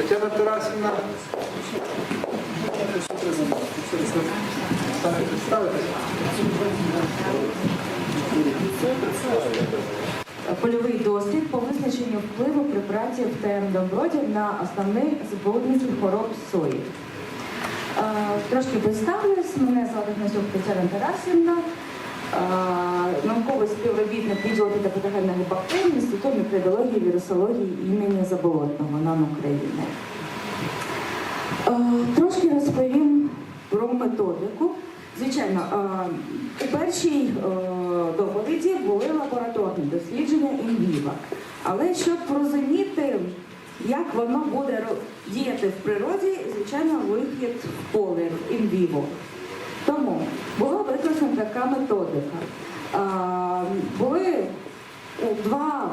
Тетяна Тарасівна. Польовий дослід по визначенню впливу препаратів ТМ Добродів на основний збудник хвороб сої. Е, Трошки представлюсь, мене звати Гнасюк Тетяна Тарасівна, науковий співробітник відділу патогенних бактерій Інституту мікробіології, вірусології імені Заболотного НАН України. Трошки розповім про методику. Звичайно, у першій доповіді були лабораторні дослідження інвіва. Але щоб розуміти, як воно буде діяти в природі, звичайно, вихід в поле інвіво. Тому була використана така методика. Е, Були два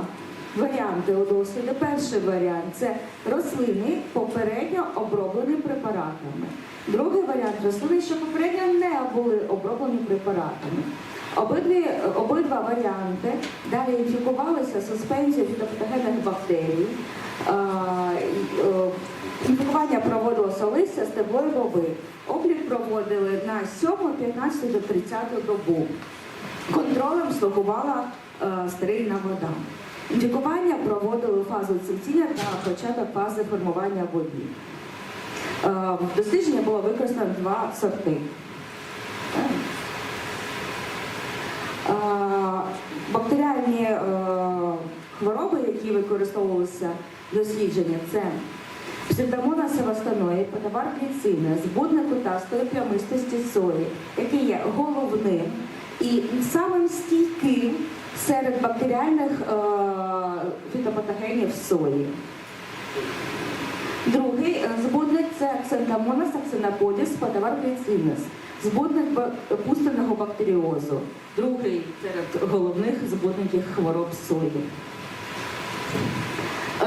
варіанти у досліді. Перший варіант це рослини попередньо оброблені препаратами. Другий варіант рослини, що попередньо не були оброблені препаратами. Обидві, обидва варіанти далі інфікувалися суспензією фітопатогенних бактерій. Е, е, Інфікування проводилося листя, стебло і боби. Проводили на 7, 15 до 30 добу. Контролем слугувала е, стерильна вода. Інфікування проводили фазу цвітіння та початок фази формування воді. Е, в дослідженні було використано два сорти. Е, Бактеріальні е, хвороби, які використовувалися в дослідженні, це псевдомонас севастоної, патовар кліцини, збудник кутастої плямистості сої, який є головним і самим стійким серед бактеріальних е, фітопатогенів сої. Другий е, збудник це акцентамонас аксеноподіс патовар гліцинес, збудник пустельного бактеріозу. Другий серед головних збудників хвороб сої.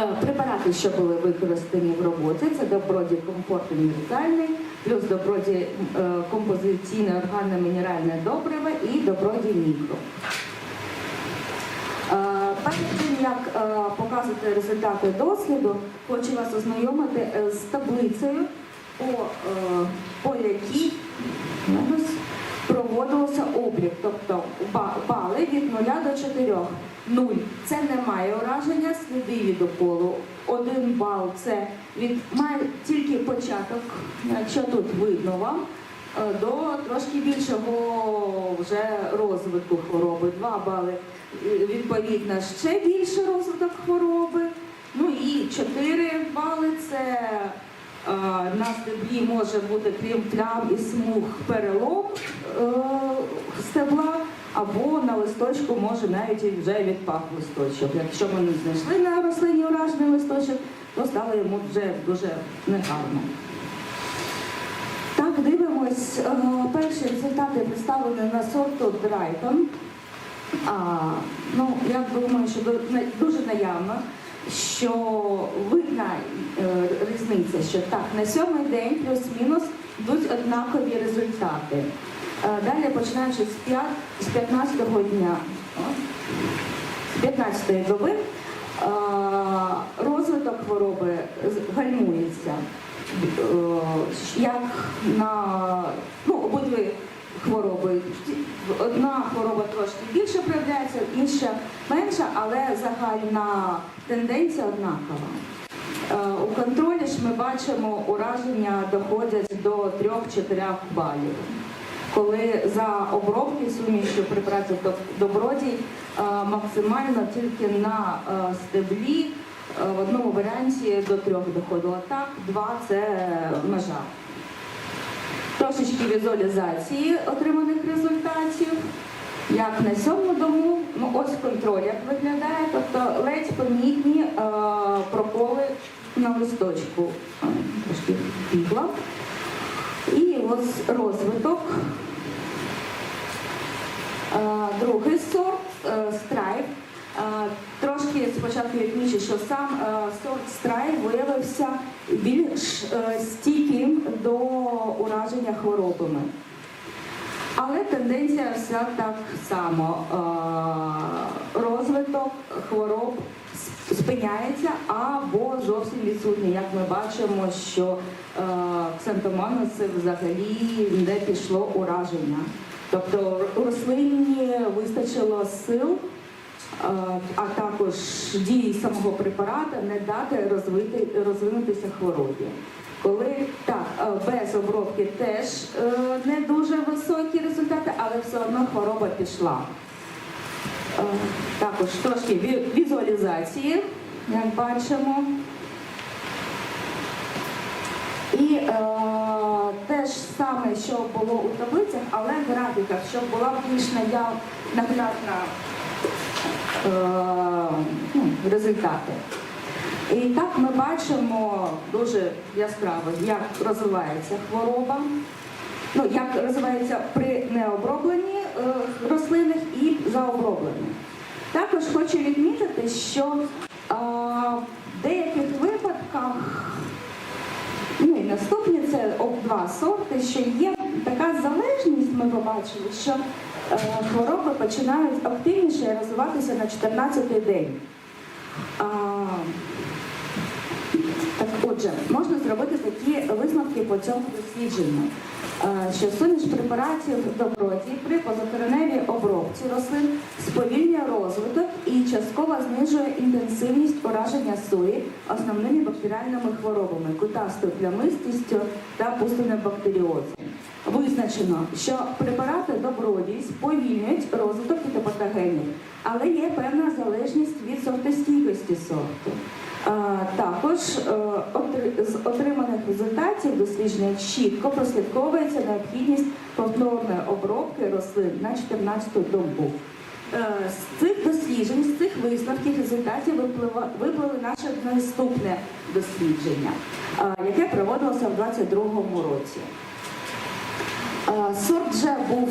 Е, Препарати, що були використані в роботі, це доброді комфорт універсальний, плюс доброді е, композиційне органне мінеральне добриво і доброді мікро. Е, Перед тим, як показувати результати досліду, хочу вас ознайомити з таблицею, по, по якій зараз проводився облік, тобто ба- бали від 0 до 4. 0 – це немає ураження, сліди від уколу. Один бал це від має тільки початок, якщо тут видно вам, е, до трошки більшого вже розвитку хвороби. Два бали е, відповідно ще більше розвиток хвороби. Ну і 4 бали це на стеблі може бути крім плям і смуг перелом е, стебла, або на листочку може навіть вже відпав листочок. Якщо ми не знайшли на рослині уражений листочок, то стало йому вже дуже негарно. Так, дивимось. Е, Перші результати представлені на сорту Драйтон. А, ну, я думаю, що дуже наявно, що видна е, різниця, що так, на сьомий день плюс-мінус йдуть однакові результати. Е, далі починаючи з, п'ят- 15-го дня, з 15-ї доби, е, розвиток хвороби гальмується. Як на ну, обидві хвороби. Одна хвороба трошки більше проявляється, інша менша, але загальна тенденція однакова. Е, У контролі ж ми бачимо, ураження доходять до 3-4 балів. Коли за обробки сумішю препаратів до- добродій е, максимально тільки на е, стеблі в одному варіанті до трьох доходило. Так, два це межа. Трошечки візуалізації отриманих результатів. Як на сьому дому, ну ось контроль як виглядає, тобто ледь помітні е, проколи на листочку. Е, Трошки бігла. І ось розвиток. Е, Другий сорт е, страйк. Е, Трошки спочатку відмічу, що сам е, сорт страйк виявився більш е, стійким до ураження хворобами. Але тенденція вся так само. Е, Розвиток хвороб спиняється або зовсім відсутнє. Як ми бачимо, що ксантомонуси взагалі не пішло ураження. Тобто рослині вистачило сил, а також дії самого препарату не дати розвити, розвинутися хворобі. Коли так, е, без обробки теж е, не дуже високі результати, але все одно хвороба пішла. Е, Також трошки візуалізації, як бачимо. І е, те ж саме, що було у таблицях, але в графіках, щоб була більш наглядна ну, результати. І так ми бачимо дуже яскраво, як розвивається хвороба, ну, як розвивається при необробленні е, рослинах і заоброблених. Також хочу відмітити, що е, в деяких випадках Ну і наступні це об два сорти, що є ми побачили, що е, хвороби починають активніше розвиватися на 14-й день. Можна зробити такі висновки по цьому дослідженню, Е, що суміш препаратів добродій при позакореневій обробці рослин сповільнює розвиток і частково знижує інтенсивність ураження сої основними бактеріальними хворобами кутастою плямистістю та пустинним бактеріозом. Визначено, що препарати добродій сповільнюють розвиток фітопатогенів, але є певна залежність від сортостійкості сорту. Е, Також е, з отриманих результатів дослідження чітко прослідковується необхідність повторної обробки рослин на 14-ту добу. Е, З цих досліджень, з цих висновків результатів виплили наше наступне дослідження, яке проводилося в 2022 році. Сорт вже був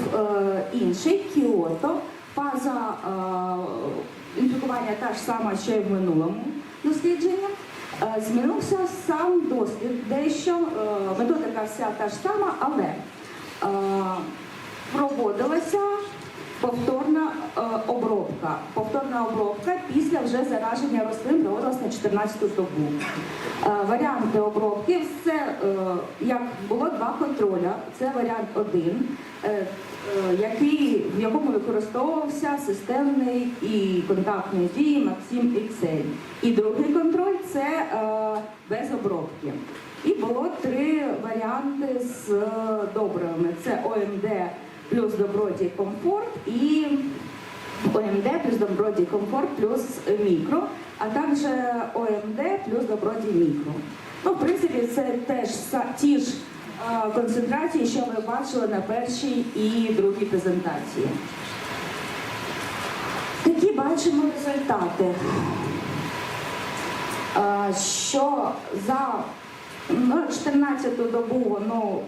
інший, Кіото. Фаза інфікування та ж сама, що і в минулому дослідженні. Е, Змінився сам досвід, дещо е, методика вся та ж сама, але е, проводилася повторна е, обробка. Повторна обробка після вже зараження рослин проводилася на 14 добу. Е, Варіанти обробки все е, як було два контроля. Це варіант один, е, е, який, в якому використовувався системний і контактний дії Максим XL. І другий контроль це е, без обробки. І було три варіанти з е, добривами: це ОМД плюс добродій комфорт і ОМД плюс добродій комфорт плюс мікро, а також ОМД плюс добродій мікро. Ну, в принципі, це теж ті ж е, концентрації, що ви бачили на першій і другій презентації. Такі бачимо результати. Е, Що за ну, 14-ту добу воно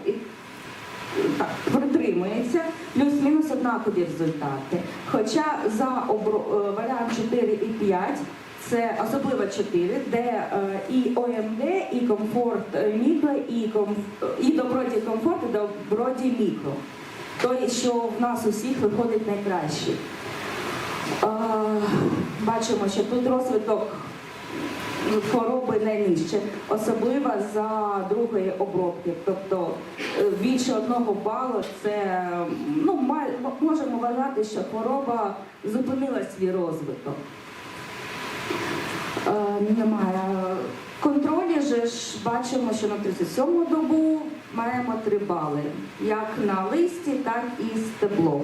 так, протримується, плюс-мінус однакові результати. Хоча за обро- е, варіант 4 і 5, це особливо 4, де е, і ОМД, і комфорт е, мікро, і, комф- і добродій комфорт, і добродій мікро. Той, що в нас усіх виходить найкраще. Е, Бачимо, що тут розвиток хвороби найнижче, особливо за другої обробки. Тобто е, більше одного балу це ну, можемо вважати, що хвороба зупинила свій розвиток. Е, Немає. Контролі же ж бачимо, що на 37 добу маємо 3 бали, як на листі, так і стебло.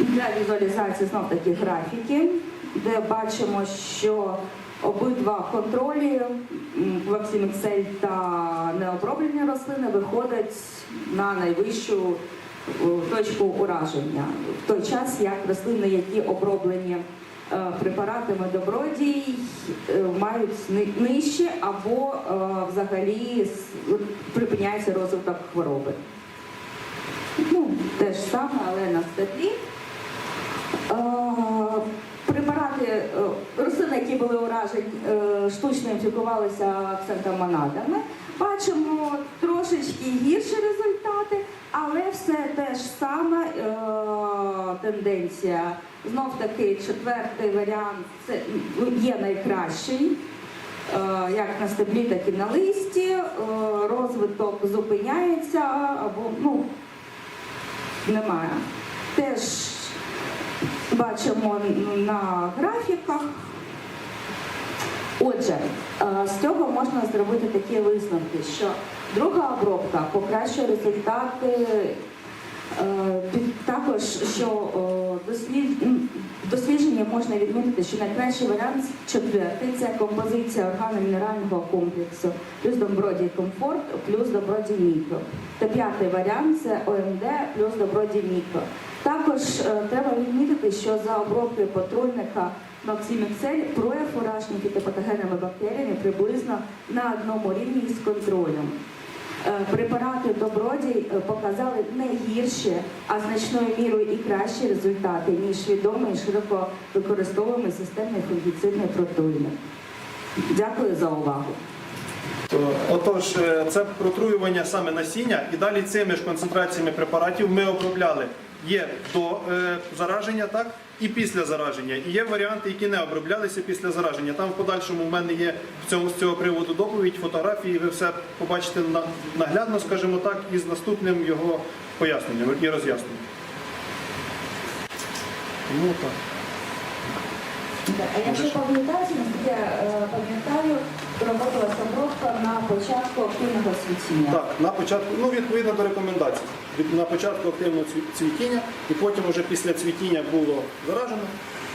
Для візуалізації знов таки графіки, де бачимо, що обидва контролі Vaccine та необроблені рослини виходять на найвищу е, точку ураження. В той час, як рослини, які оброблені е, препаратами добродій, е, мають нижче або взагалі припиняється розвиток хвороби. Ну, те ж саме, але на степлі. Препарати, е, рослини, які були уражені, е, штучно інфікувалися акцентомонадами. Бачимо трошечки гірші результати, Але все те ж саме е, тенденція. Знов таки четвертий варіант це є найкращий. Як на стеблі, так і на листі. Розвиток зупиняється або ну, немає. Теж бачимо на графіках. Отже, е, з цього можна зробити такі висновки, що друга обробка покращує результати. Е, Також, що е, дослід... м, в дослідженні можна відмітити, що найкращий варіант четвертий це композиція органно-мінерального комплексу, плюс добродій комфорт, плюс добродій мікро. Та п'ятий варіант це ОМД плюс добродій мікро. Також е, треба відмітити, що за обробки патрульника Максиміксель прояв фуражні фітопатогенними бактеріями приблизно на одному рівні з контролем. Е, Препарати добродій е, показали не гірші, а значною мірою і кращі результати, ніж відомий широко використовуємо системний фунгіцидний протруйник. Дякую за увагу. Отож, е, це протруювання саме насіння, і далі цими ж концентраціями препаратів ми обробляли. Є до е, зараження, так, і після зараження. І є варіанти, які не оброблялися після зараження. Там в подальшому в мене є в цьому, з цього приводу доповідь, фотографії, ви все побачите на- наглядно, скажімо так, і з наступним його поясненням і роз'ясненням. Тому так. А якщо пам'ятаєте, я е, пам'ятаю, проводилася обробка на початку активного світіння. Так, на початку, ну відповідно до рекомендацій. На початку активного цвітіння, і потім вже після цвітіння було заражено.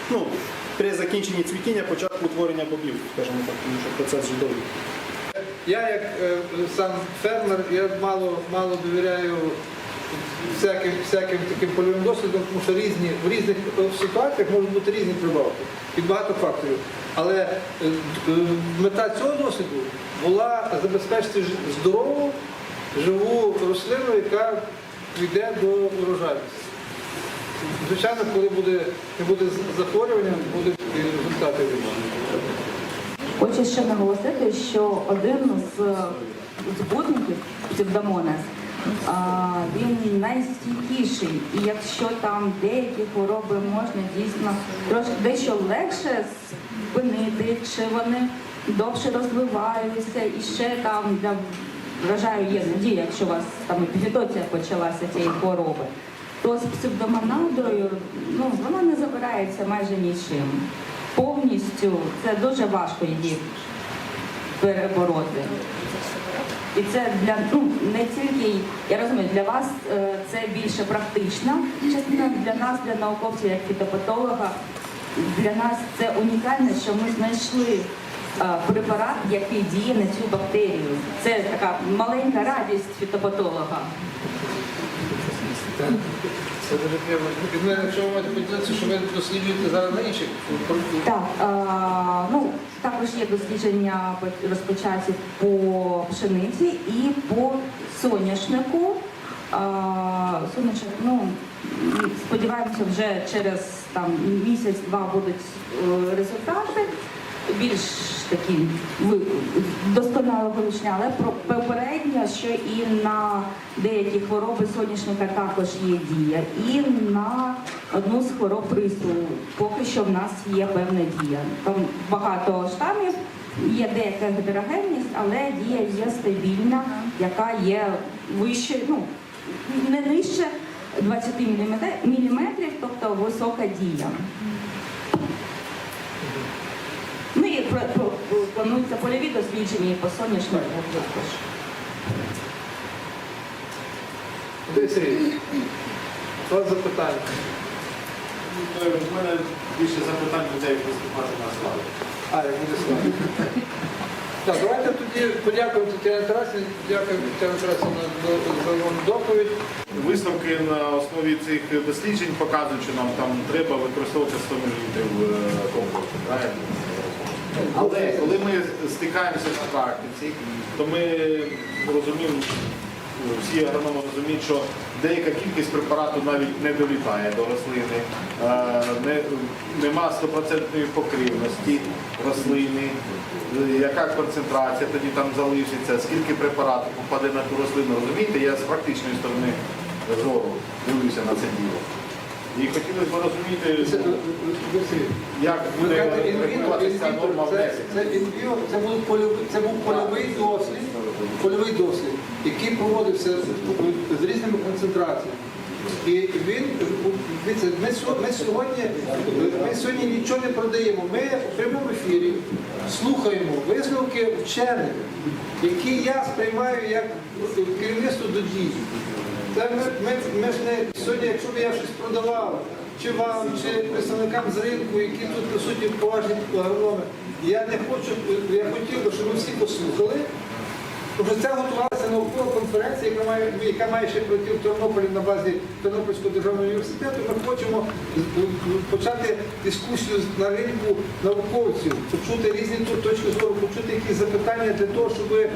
Ну, при закінченні цвітіння початку утворення бобів, скажімо так, тому що процес вже довгий. Я як е, сам фермер, я мало, мало довіряю всяким, всяким таким польовим досвідом, тому що різні, в різних е, ситуаціях можуть бути різні прибавки від багато факторів. Але е, е, мета цього досвіду була забезпечити здорову, живу рослину, яка йде до урожайності. Звичайно, коли буде, не буде захворювання, і результати. Хочу ще наголосити, що один з збудників псевдомонас, він найстійкіший. І якщо там деякі хвороби можна дійсно трошки дещо легше спинити, чи вони довше розвиваються, і ще там для вражаю є надія, якщо у вас там епідемія почалася цієї хвороби, то з псевдомонадрою ну, вона не забирається майже нічим. Повністю це дуже важко її перебороти. І це для ну не тільки я розумію, для вас е, це більше практична частина для нас, для науковців, як фітопатолога. Для нас це унікальне, що ми знайшли препарат, який діє на цю бактерію. Це така маленька радість фітопатолога. Це дуже приємно. Якщо ви маєте поділитися, що ви досліджуєте зараз на інших. Так, е, ну також є дослідження по- розпочаті по пшениці і по соняшнику. Е, соняшник, ну сподіваємося, вже через там місяць-два будуть е, результати. Більш такі досконалого вивчення, але попередньо, що і на деякі хвороби соняшника також є дія, і на одну з хвороб рису. Поки що в нас є певна дія. Там багато штамів, є деяка гетерогенність, але дія є стабільна, яка є вище, ну не нижче 20 мм, тобто висока дія. І плануються польові дослідження і по соняшнику також. У вас запитання. У мене більше запитань людей виступати на славі. А, як буде слава. Так, давайте тоді подякуємо Тетяні Тарасі, дякуємо Тетяні Тарасі за, за його доповідь. Висновки на основі цих досліджень показують, що нам там треба використовувати 100 мл комплексу. Правильно? Але коли ми стикаємося на практиці, то ми розуміємо, всі агрономи розуміють, що деяка кількість препарату навіть не долітає до рослини, е, не, нема стопроцентної покривності рослини, яка концентрація тоді там залишиться, скільки препарату попаде на ту рослину, розумієте, я з практичної сторони зору дивлюся на це діло. І хотілося б розуміти, Це, ну, як буде ця норма внесення. це інвіо, це був польовий, це був польовий дослід, польовий дослід, який проводився з, різними концентраціями. І він, ми, ми сьогодні, ми сьогодні нічого не продаємо. Ми в прямому ефірі слухаємо висновки вчених, які я сприймаю як керівництво до дій. Ми, ми, ми ж не сьогодні, якщо б я щось продавав, чи вам, чи представникам з ринку, які тут присутні поважні агрономи, я не хочу, я хотів би, щоб ви всі послухали. Тому що це готувалася наукова конференція, яка має, яка має ще пройти в Тернополі на базі Тернопільського державного університету. Ми хочемо почати дискусію на ринку науковців, почути різні точки зору, почути якісь запитання для того, щоб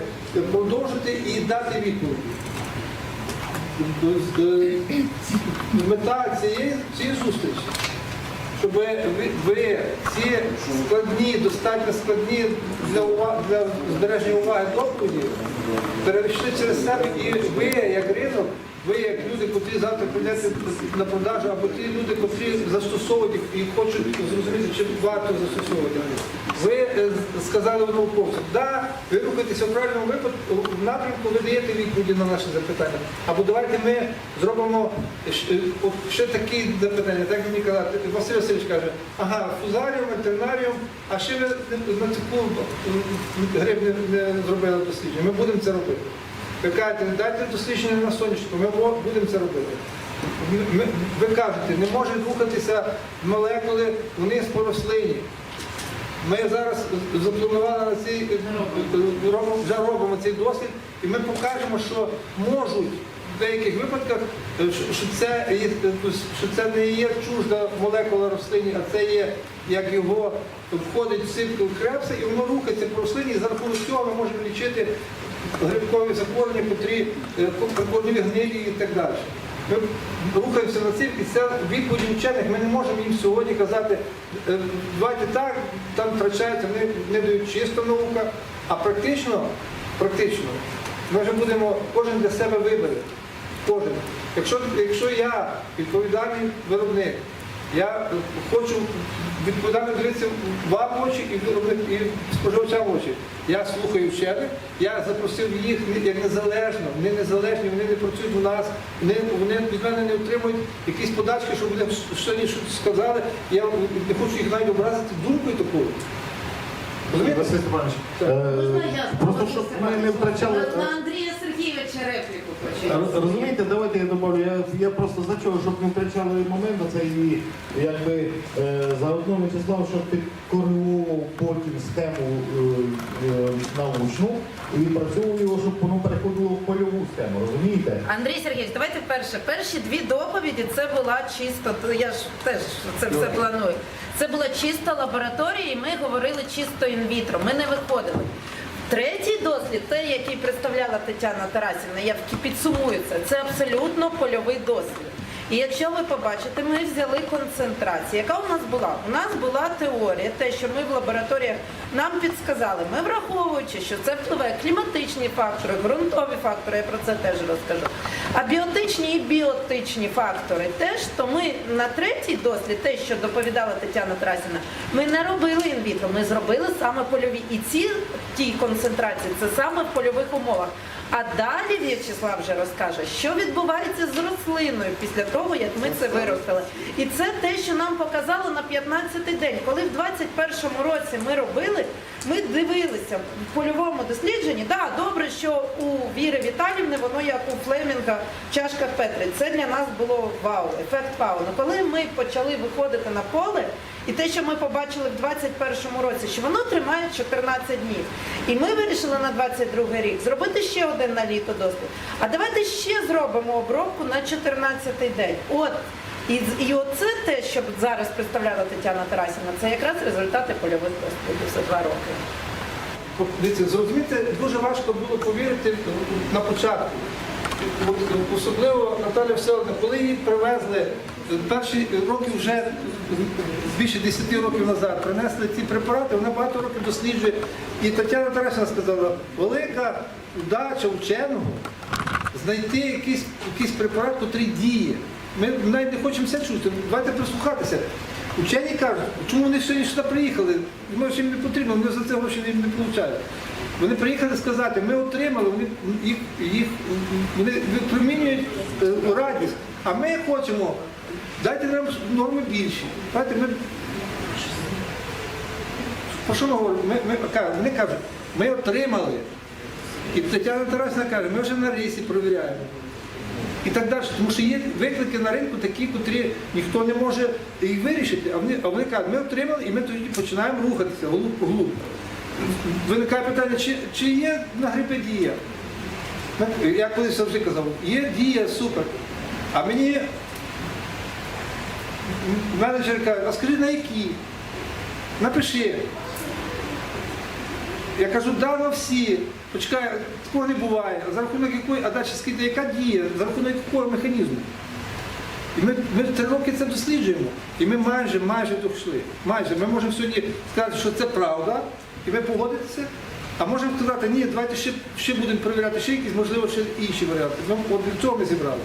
продовжити і дати відповіді. Мета цієї, цієї зустрічі, щоб ви ці складні, достатньо складні для, уваги, для збереження уваги доповіді перейшли через себе і ви, як ринок, ви як люди, котрі завтра прийдете на продажу, або ті люди, котрі застосовують і хочуть зрозуміти, чи варто застосовувати. Ви е, сказали науковцям, да, ви рухаєтеся в правильному випадку, в напрямку ви даєте відповіді на наші запитання. Або давайте ми зробимо ще- такі запитання, так мені казати. Василь Васильович каже, ага, фузаріум, ветеринаріум, а ще ви на таку гриб не, не зробили дослідження. Ми будемо це робити. Ви кажете, дайте дослідження на сонячку, ми будемо це робити. Ви кажете, не можуть рухатися молекули вниз по рослині. Ми зараз запланували на цей робимо, вже робимо цей досвід, і ми покажемо, що можуть в деяких випадках, е, що- це, є, що це не є чужда молекула рослині, а це є як його входить в цикл крепса, і воно рухається по рослині, і за рахунок цього ми можемо лічити грибкові захворювання, котрі е, гнилі і так далі. Ми рухаємося на цим, і це відповіді вчених. Ми не можемо їм сьогодні казати, е, давайте так, там втрачається, вони не дають чиста наука, а практично, практично, ми вже будемо, кожен для себе вибере. Кожен. Якщо, якщо я відповідальний виробник, я е, хочу відповідально дивитися вам в очі і, і споживачам в очі. Я слухаю вчених, я запросив їх як незалежно, вони незалежні, вони не працюють у нас, вони, вони від мене не отримують якісь подачки, щоб вони щось щось сказали. Я не хочу їх навіть образити думкою такою. Василь Степанович, е, просто щоб ми не втрачали. На, на Сергійовича репліку. Роз- Розумієте, давайте я добавлю. Я, я просто за чого, щоб не втрачали момент, це і якби е, заодно Вячеслав, щоб підкоригував потім схему е, е, научну і працював його, щоб воно переходило в польову схему, розумієте? Андрій Сергійович, давайте перше. Перші дві доповіді це була чисто, я ж теж це все планую. Це була чиста лабораторія, і ми говорили чисто інвітро. Ми не виходили. Третій дослід, той, який представляла Тетяна Тарасівна, я підсумую це, це абсолютно польовий дослід. І якщо ви побачите, ми взяли концентрацію. Яка у нас була? У нас була теорія, те, що ми в лабораторіях нам підсказали. Ми враховуючи, що це впливає кліматичні фактори, ґрунтові фактори, я про це теж розкажу. А біотичні і біотичні фактори теж, то ми на третій дослід, те, що доповідала Тетяна Тарасівна, ми не робили інвітро, ми зробили саме польові. І ці ті концентрації це саме в польових умовах. А далі В'ячеслав вже розкаже, що відбувається з рослиною після того, як ми це виростили. І це те, що нам показало на 15-й день. Коли в 21-му році ми робили, ми дивилися в польовому дослідженні. Да, добре, що у Віри Віталівни воно як у Флемінга в чашках Петри. Це для нас було вау, ефект вау. Но коли ми почали виходити на поле, і те, що ми побачили в 21-му році, що воно тримає 14 днів. І ми вирішили на 22 рік зробити ще один на літо дослід. А давайте ще зробимо обробку на 14-й день. От. І, і оце те, що зараз представляла Тетяна Тарасівна, це якраз результати польових дослідів за два роки. Дивіться, зрозуміти дуже важко було повірити на початку. Особливо Наталя Всеволодна, коли її привезли перші роки вже більше 10 років назад, принесли ці препарати, вона багато років досліджує. І Тетяна Тарасівна сказала, велика удача вченого знайти якийсь, якийсь препарат, який діє. Ми навіть не хочемо це чути. Давайте прислухатися. Учені кажуть, чому вони сьогодні сюди приїхали? Може, їм не потрібно, вони за це гроші не, получають. Вони приїхали сказати, ми отримали, вони їх, їх вони випромінюють е, радість. А ми хочемо, дайте нам норми більші. Дайте ми про що ми говоримо? Ми, ми, вони кажуть, ми отримали. І Тетяна Тарасівна каже, ми вже на рейсі перевіряємо. І так далі. Тому що є виклики на ринку такі, котрі ніхто не може їх вирішити. А вони, а вони кажуть, ми отримали і ми тоді починаємо рухатися глуб, глуб. Виникає питання, чи, чи є на грипі дія? Я колись завжди казав, є дія, супер. А мені менеджер каже, а скажи на які? Напиши. Я кажу, да, на всі. Почекай, такого не буває. За рахунок якої, а далі скільки, яка діє, за рахунок якого механізму? І ми, ми три роки це досліджуємо. І ми майже, майже дійшли. Майже. Ми можемо сьогодні сказати, що це правда, і ви погодитеся. А можемо сказати, ні, давайте ще, ще будемо перевіряти ще якісь, можливо, ще інші варіанти. От для цього ми зібрали.